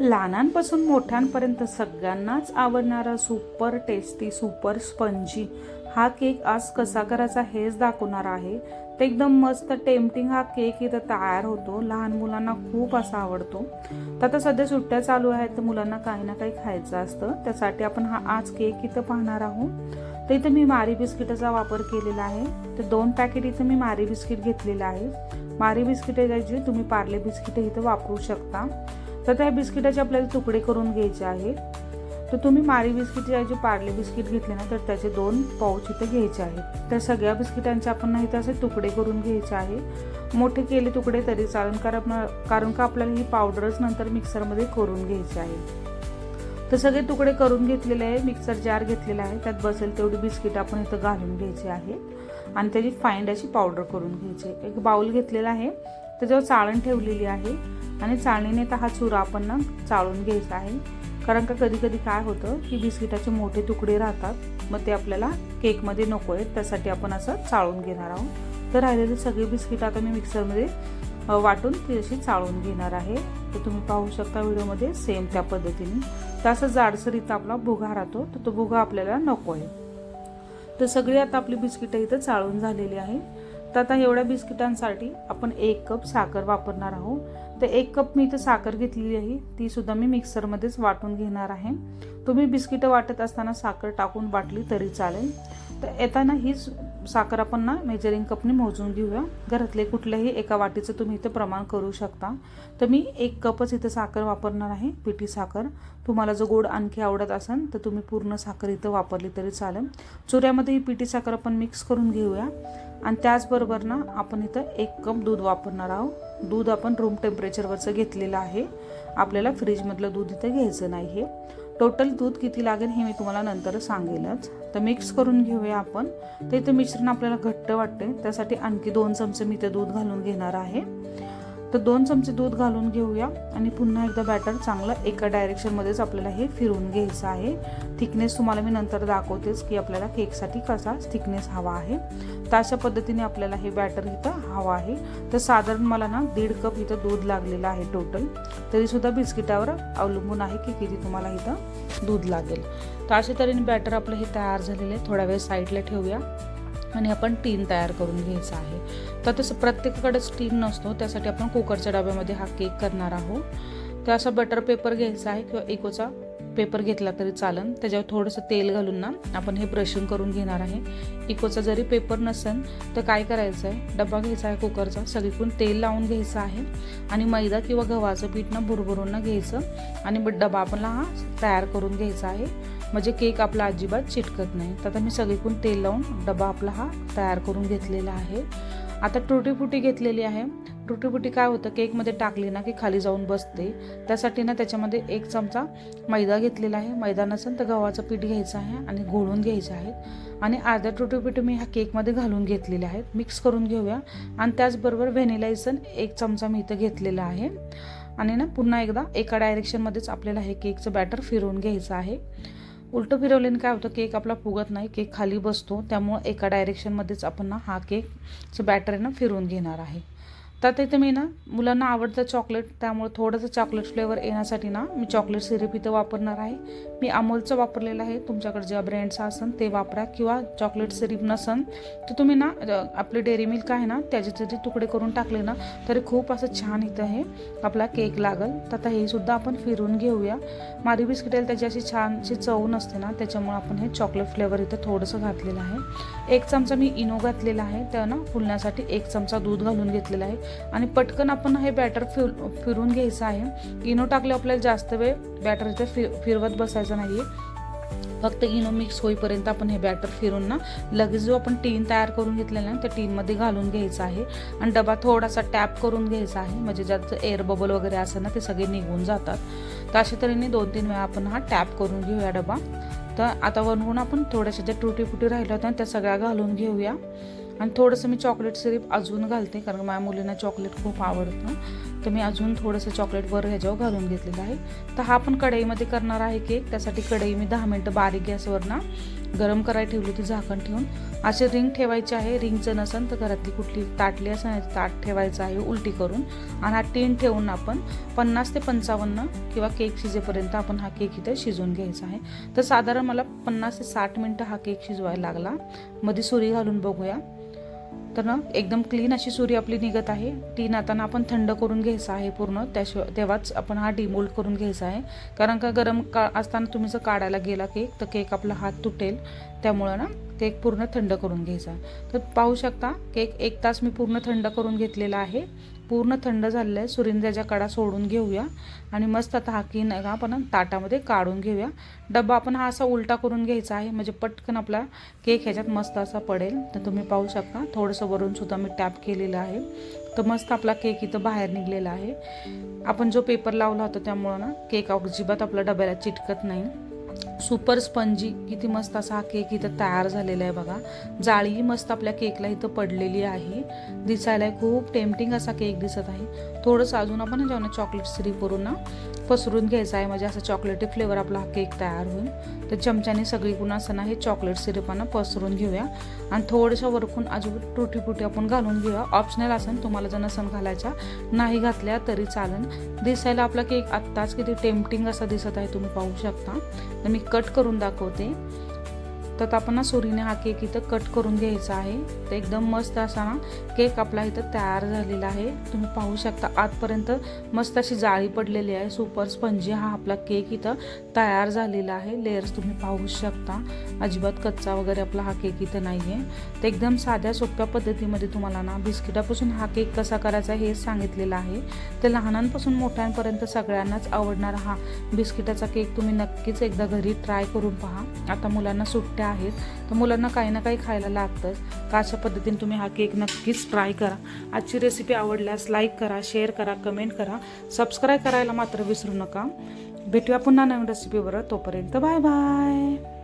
लहानांपासून मोठ्यांपर्यंत सगळ्यांनाच आवडणारा सुपर टेस्टी सुपर स्पंजी. हा केक आज कसा करायचा हेच दाखवणार आहे. ते एकदम मस्त टेम्पटिंग हा केक इथं तयार होतो. लहान मुलांना खूप असा आवडतो. तर आता सध्या सुट्ट्या चालू आहेत तर मुलांना काही ना काही खायचं असतं. त्यासाठी आपण हा आज केक इथं पाहणार आहोत. तर इथं मी मारी बिस्किटाचा वापर केलेला आहे. तर दोन पॅकेट इथं मी मारी बिस्किट घेतलेलं आहे. मारी बिस्किटे जे तुम्ही पार्ले बिस्किटे इथं वापरू शकता. तर त्या बिस्किटाचे आपल्याला तुकडे करून घ्यायचे आहेत. तर तुम्ही मारी बिस्किटचे जे पार्ले बिस्किट घेतले ना तर त्याचे दोन पाऊच इथं घ्यायचे आहेत. तर सगळ्या बिस्किटांचे आपण नाही तर असे तुकडे करून घ्यायचे आहे मोठे केले तुकडे तरी चालून कारण कारण का आपल्याला ही पावडरच नंतर मिक्सरमध्ये करून घ्यायची आहे तर सगळे तुकडे करून घेतलेले आहे मिक्सर जार घेतलेला आहे त्यात बसेल तेवढी बिस्किट आपण इथं घालून घ्यायची आहे. आणि त्याची फाईंड अशी पावडर करून घ्यायची एक बाउल घेतलेला आहे त्याच्यावर चाळण ठेवलेली आहे आणि चाळणीने तर हा चुरा आपण ना चाळून घ्यायचा आहे. कारण का कधी कधी काय होतं की बिस्किटाचे मोठे तुकडे राहतात मग ते आपल्याला केकमध्ये नको आहेत त्यासाठी आपण असं चाळून घेणार आहोत. तर राहिलेले सगळे बिस्किट आता मी मिक्सरमध्ये वाटून ती अशी चाळून घेणार आहे. तर तुम्ही पाहू शकता व्हिडिओमध्ये सेम त्या पद्धतीने. तर असं जाडसर इथं आपला भुगा राहतो तर तो भुगा आपल्याला नको आहे. तर सगळी आता आपली बिस्किटं इथं चाळून झालेली आहे तर आता एवढ्या बिस्किटांसाठी आपण एक कप साखर वापरणार आहोत. तर एक कप मी इथं साखर घेतलेली आहे. तीसुद्धा मी मिक्सरमध्येच वाटून घेणार आहे. तुम्ही बिस्किटं वाटत असताना साखर टाकून वाटली तरी चालेल. तर येताना हीच साखर आपण ना मेजरिंग कपने मोजून घेऊया. घरातले कुठल्याही एका वाटीचं तुम्ही इथं प्रमाण करू शकता. तर मी एक कपच इथं साखर वापरणार आहे पिठी साखर. तुम्हाला जो गोड आणखी आवडत असेल तर तुम्ही पूर्ण साखर इथं वापरली तरी चालेल. चुऱ्यामध्ये ही पिठी साखर आपण मिक्स करून घेऊया. आणि त्याचबरोबर ना आपण इथं एक कप दूध वापरणार आहोत. दूध आपण रूम टेम्परेचरवरचं घेतलेलं आहे. आपल्याला फ्रीजमधलं दूध इथं घ्यायचं नाही हे. टोटल दूध किती लागेल हे मी तुम्हाला नंतर सांगेलच. तर मिक्स करून घेऊया आपण. तर इथे मिश्रण आपल्याला घट्ट वाटते त्यासाठी आणखी दोन चमचे मी ते दूध घालून घेणार आहे. तर दोन चमचे दूध घालून घेऊया आणि पुन्हा एकदा बॅटर चांगलं एका डायरेक्शनमध्येच आपल्याला हे फिरवून घ्यायचं आहे. थिकनेस तुम्हाला मी नंतर दाखवतेच की आपल्याला केकसाठी कसा थिकनेस हवा आहे. तर अशा पद्धतीने आपल्याला हे बॅटर इथं हवं आहे. तर साधारण मला ना दीड कप इथं दूध लागलेलं आहे टोटल तरीसुद्धा बिस्किटावर अवलंबून आहे की किती तुम्हाला इथं दूध लागेल. तर अशा तऱ्हेने बॅटर आपलं हे तयार झालेलं आहे. थोडा वेळ साईडला ठेवूया. आणि आपण टीन तयार करून घ्यायचा आहे. तर तसं प्रत्येकाकडेच टीन नसतो त्यासाठी आपण कुकरच्या डब्यामध्ये हा केक करणार आहोत. तर असा बटर पेपर घ्यायचा आहे किंवा इकोचा पेपर घेतला तरी चालन. त्याच्यावर थोडंसं तेल घालून ना आपण हे ब्रशिंग करून घेणार आहे. इकोचा जरी पेपर नसेल तर काय करायचं आहे? डबा घ्यायचा आहे कुकरचा सगळीकडून तेल लावून घ्यायचं आहे. आणि मैदा किंवा गव्हाचं पीठ ना भुरभरून ना घ्यायचं. आणि डबा आपला हा तयार करून घ्यायचा आहे. म्हणजे केक आपला अजिबात चिटकत नाही. तर आता मी सगळीकडून तेल लावून डबा आपला हा तयार करून घेतलेला आहे. आता टुटीफुटी घेतलेली आहे. टुटीफुटी काय होतं केकमध्ये टाकली ना की खाली जाऊन बसते. त्यासाठी ना त्याच्यामध्ये एक चमचा मैदा घेतलेला आहे. मैदा नसेल तर गव्हाचं पीठ घ्यायचं आहे आणि घोळून घ्यायचं आहे. आणि अर्ध्या टुटीफुटी मी ह्या केकमध्ये घालून घेतलेल्या आहेत. मिक्स करून घेऊया. आणि त्याचबरोबर व्हॅनिला इसन एक चमचा मी इथं घेतलेला आहे. आणि ना पुन्हा एकदा एका डायरेक्शनमध्येच आपल्याला हे केकचं बॅटर फिरवून घ्यायचं आहे. उलटं फिरवल्याने काय होतं केक आपला फुगत नाही केक खाली बसतो. त्यामुळं एका डायरेक्शनमध्येच आपण ना हा केकचं बॅटर ना फिरवून घेणार आहे. तर तिथे मी ना मुलांना आवडतं चॉकलेट त्यामुळे थोडंसं चॉकलेट फ्लेवर येण्यासाठी ना मी चॉकलेट सिरप इथं वापरणार आहे. मी अमोलचं वापरलेलं आहे. तुमच्याकडे ज्या ब्रँडचं असेल ते वापरा किंवा चॉकलेट सिरप नसन तर तुम्ही ना आपले डेअरी मिल्क आहे ना त्याचे जरी तुकडे करून टाकले ना तरी खूप असं छान इथं हे आपला केक लागल. तर आता हे सुद्धा आपण फिरून घेऊया. मारी बिस्किटेल त्याची अशी छानशी चव नसते ना त्याच्यामुळे आपण हे चॉकलेट फ्लेवर इथं थोडंसं घातलेलं आहे. एक चमचा मी इनो घातलेला आहे. त्यानं फुलण्यासाठी एक चमचा दूध घालून घेतलेला आहे. आणि पटकन आपण हे बॅटर फिर फिरून घ्यायचं आहे. इनो टाकले आपल्याला जास्त वेळ बॅटर इथे फि फिरवत बसायचं नाही फक्त इनो मिक्स होईपर्यंत आपण हे बॅटर फिरून ना लगेच जो आपण टीन तयार करून घेतलेला आहे त्या टीनमध्ये घालून घ्यायचा आहे. आणि डबा थोडासा टॅप करून घ्यायचा आहे. म्हणजे ज्याचं एअर बबल वगैरे असं ना ते सगळे निघून जातात. तर अशा तऱ्हेने दोन तीन वेळा आपण हा टॅप करून घेऊया डबा. तर आता वरून आपण थोड्याशा ज्या तुटी फुटी राहिल्या होत्या त्या सगळ्या घालून घेऊया. आणि थोडंसं मी चॉकलेट सिरप अजून घालते कारण माझ्या मुलींना चॉकलेट खूप आवडतं. तर मी अजून थोडंसं चॉकलेट वर ह्याच्यावर घालून घेतलेलं आहे. तर हा पण कढईमध्ये करणार आहे केक त्यासाठी कढई मी दहा मिनटं बारीक गॅसवर ना गरम करायला ठेवली होती झाकण ठेवून. असे रिंग ठेवायचे आहे. रिंगचं नसेल तर घरातली कुठली ताटली असं ताट ठेवायचं आहे उलटी करून. आणि हा टीन ठेवून आपण पन्नास ते पंचावन्न किंवा केक शिजेपर्यंत आपण हा केक इथे शिजवून घ्यायचा आहे. तर साधारण मला पन्नास ते साठ मिनटं हा केक शिजवायला लागला. मध्ये सुरी घालून बघूया. तर ना एकदम क्लीन अशी सुरी आपली निघत आहे. टीन नाताना आपण थंड करून घ्यायचं आहे पूर्ण. त्याशिवाय तेव्हाच आपण हा डिमोल्ड करून घ्यायचा आहे. कारण का गरम का असताना तुम्ही जर काढायला गेला केक तर केक आपला हात तुटेल. त्यामुळं ना केक पूर्ण थंड करून घ्यायचा तर पाहू शकता केक एक तास मी पूर्ण थंड करून घेतलेला आहे. पूर्ण थंड झालेलं आहे सुरिंद्याच्या कडा सोडून घेऊया. आणि मस्त आता हा की नाही का आपण ताटामध्ये काढून घेऊया. डब्बा आपण हा असा उलटा करून घ्यायचा आहे. म्हणजे पटकन आपला केक ह्याच्यात मस्त असा पडेल. तर तुम्ही पाहू शकता. थोडंसं वरून सुद्धा मी टॅप केलेलं आहे. तर मस्त आपला केक इथं बाहेर निघलेला आहे. आपण जो पेपर लावला होता त्यामुळं ना केक अजिबात आपल्या डब्याला चिटकत नाही. सुपर स्पंजी किती मस्त असा हा केक इथं तयार झालेला आहे बघा. जाळी मस्त आपल्या केकला इथं पडलेली आहे. दिसायला खूप टेम्पटिंग असा केक दिसत आहे. थोडंसं अजून आपण जेव्हा चॉकलेट सिरीप करून ना पसरून घ्यायचं आहे. म्हणजे असं चॉकलेटी फ्लेवर आपला हा केक तयार होईल. तर चमच्याने सगळी गुण असं ना हे चॉकलेट सिरपानं पसरून घेऊया. आणि थोडंसं वरकून अजून टुटी फुटी आपण घालून घेऊया. ऑप्शनल असेल तुम्हाला जर नसन घालायच्या नाही घातल्या तरी चालेल दिसायला आपला केक आत्ताच किती टेम्पटिंग असा दिसत आहे तुम्ही पाहू शकता. तर मी कट करून दाखवते. तर आपण ना सुरीने हा केक इथं कट करून घ्यायचा आहे. तर एकदम मस्त असा ना केक आपला इथं तयार झालेला आहे. तुम्ही पाहू शकता आजपर्यंत मस्त अशी जाळी पडलेली आहे. सुपर स्पंजी हा आपला केक इथं तयार झालेला आहे. लेयर्स तुम्ही पाहू शकता. अजिबात कच्चा वगैरे आपला हा केक इथं नाही आहे तर एकदम साध्या सोप्या पद्धतीमध्ये तुम्हाला ना बिस्किटापासून हा केक कसा करायचा हे सांगितलेलं आहे. तर लहानांपासून मोठ्यांपर्यंत सगळ्यांनाच आवडणारा हा बिस्किटाचा केक तुम्ही नक्कीच एकदा घरी ट्राय करून पहा. आता मुलांना सुट्ट्या आहेत तर मुलांना काही ना काही खायला लागतंच तर अशा पद्धतीने तुम्ही हा केक नक्कीच ट्राय करा. आजची रेसिपी आवडल्यास लाईक करा शेअर करा कमेंट करा. सबस्क्राईब करायला मात्र विसरू नका. भेटूया पुन्हा नवीन रेसिपीवर तोपर्यंत बाय बाय